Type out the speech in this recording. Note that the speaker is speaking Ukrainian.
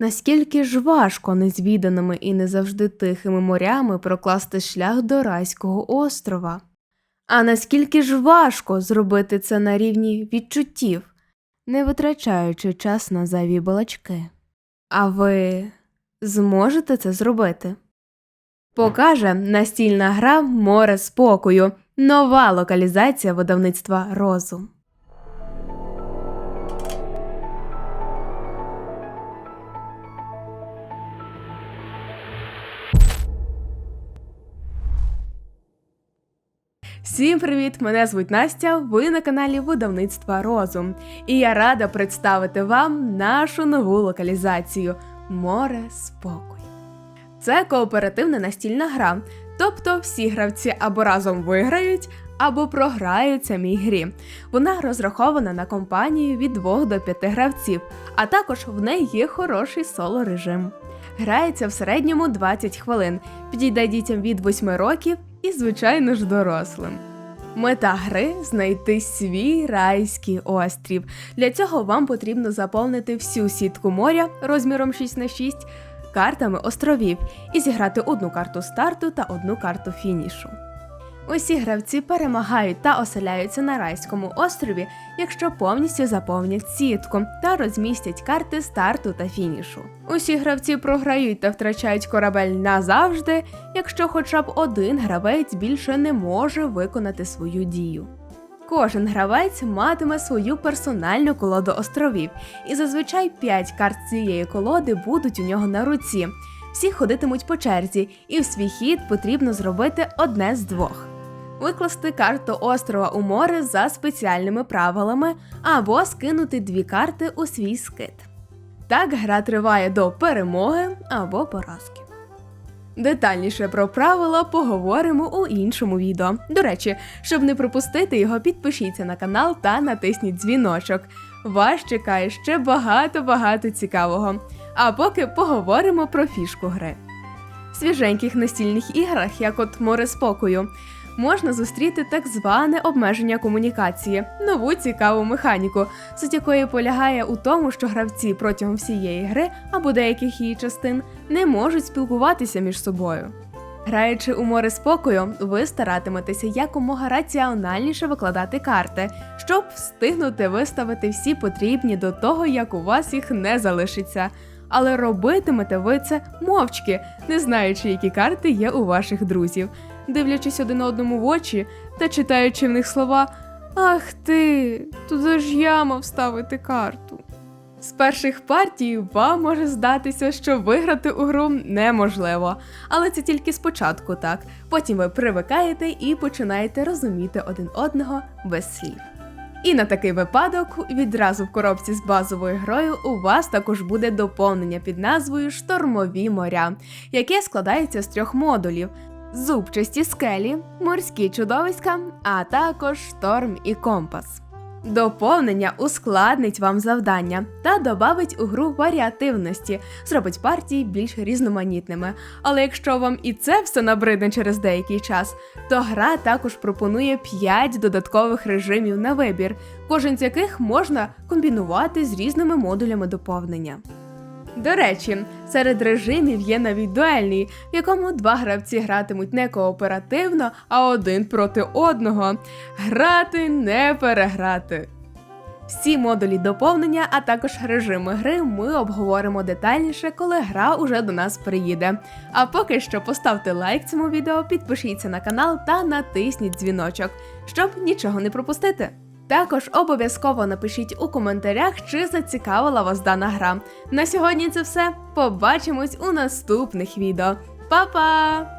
Наскільки ж важко незвіданими і не завжди тихими морями прокласти шлях до райського острова? А наскільки ж важко зробити це на рівні відчуттів, не витрачаючи час на зайві балачки? А ви зможете це зробити? Покаже настільна гра Море спокою, нова локалізація видавництва Розум. Всім привіт! Мене звуть Настя. Ви на каналі Видавництва Розум. І я рада представити вам нашу нову локалізацію Море спокою. Це кооперативна настільна гра, тобто всі гравці або разом виграють, або програють самій грі. Вона розрахована на компанію від 2 до 5 гравців, а також в неї є хороший соло режим. Грається в середньому 20 хвилин, підійде дітям від 8 років і, звичайно ж, дорослим. Мета гри знайти свій райський острів. Для цього вам потрібно заповнити всю сітку моря розміром 6 на 6 картами островів і зіграти одну карту старту та одну карту фінішу. Усі гравці перемагають та оселяються на райському острові, якщо повністю заповнять сітку та розмістять карти старту та фінішу. Усі гравці програють та втрачають корабель назавжди, якщо хоча б один гравець більше не може виконати свою дію. Кожен гравець матиме свою персональну колоду островів, і зазвичай 5 карт цієї колоди будуть у нього на руці. Всі ходитимуть по черзі, і в свій хід потрібно зробити одне з двох. Викласти карту острова у море за спеціальними правилами або скинути дві карти у свій скит. Так гра триває до перемоги або поразки. Детальніше про правила поговоримо у іншому відео. До речі, щоб не пропустити його, підпишіться на канал та натисніть дзвіночок. Вас чекає ще багато-багато цікавого. А поки поговоримо про фішку гри. В свіженьких настільних іграх, як от море спокою, можна зустріти так зване обмеження комунікації, нову цікаву механіку, суть якої полягає у тому, що гравці протягом всієї гри або деяких її частин не можуть спілкуватися між собою. Граючи у море спокою, ви старатиметеся якомога раціональніше викладати карти, щоб встигнути виставити всі потрібні до того, як у вас їх не залишиться. Але робитимете ви це мовчки, не знаючи, які карти є у ваших друзів, дивлячись один одному в очі та читаючи в них слова Ах ти, туди ж я мав ставити карту. З перших партій вам може здатися, що виграти у гру неможливо, але це тільки спочатку так. Потім ви привикаєте і починаєте розуміти один одного без слів. І на такий випадок відразу в коробці з базовою грою у вас також буде доповнення під назвою Штормові моря, яке складається з трьох модулів: зубчасті скелі, морські чудовиська, а також шторм і компас. Доповнення ускладнить вам завдання та добавить у гру варіативності, зробить партії більш різноманітними. Але якщо вам і це все набридне через деякий час, то гра також пропонує 5 додаткових режимів на вибір, кожен з яких можна комбінувати з різними модулями доповнення. До речі, серед режимів є навіть дуельний, в якому два гравці гратимуть не кооперативно, а один проти одного. Грати не переграти. Всі модулі доповнення, а також режими гри ми обговоримо детальніше, коли гра уже до нас приїде. А поки що поставте лайк цьому відео, підпишіться на канал та натисніть дзвіночок, щоб нічого не пропустити. Також обов'язково напишіть у коментарях, чи зацікавила вас дана гра. На сьогодні це все. Побачимось у наступних відео. Па-па!